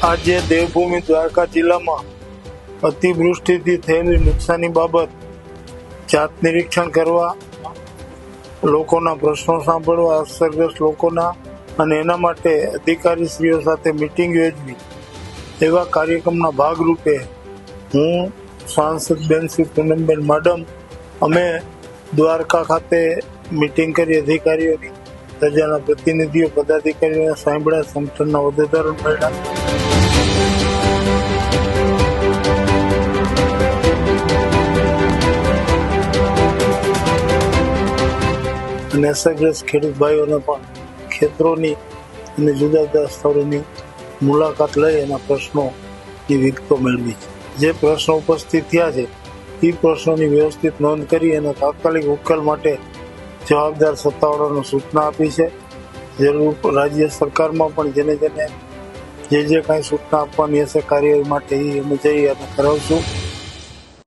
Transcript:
આજે દેવભૂમિ દ્વારકા જિલ્લામાં અતિવૃષ્ટિથી થયેલી નુકસાની બાબત જાત નિરીક્ષણ કરવા, લોકોના પ્રશ્નો સાંભળવા, અસરગ્રસ્ત લોકોના અને એના માટે અધિકારીશ્રીઓ સાથે મિટિંગ યોજવી. એવા કાર્યક્રમના ભાગરૂપે હું સાંસદ બેન શ્રી પૂનમબેન મેડમ અમે દ્વારકા ખાતે મિટિંગ કરી અધિકારીઓની પ્રજાના પ્રતિનિધિઓ પદાધિકારીઓને સાંભળ્યા, સંગઠનના હોદ્દેદારો મળ્યા. અને અસરગ્રસ્ત ખેડૂત ભાઈઓને પણ ખેતરોની અને જુદા જુદા સ્થળોની મુલાકાત લઈ એના પ્રશ્નોની વિગતો મેળવી છે. જે પ્રશ્નો ઉપસ્થિત થયા છે એ પ્રશ્નોની વ્યવસ્થિત નોંધ કરી અને તાત્કાલિક ઉકેલ માટે જવાબદાર સત્તાવાળાને સૂચના આપી છે. જરૂર રાજ્ય સરકારમાં પણ જેને જેને જે જે કાંઈ સૂચના આપવાની હશે કાર્યવાહી માટે એ અમે જઈ અને કરાવશું.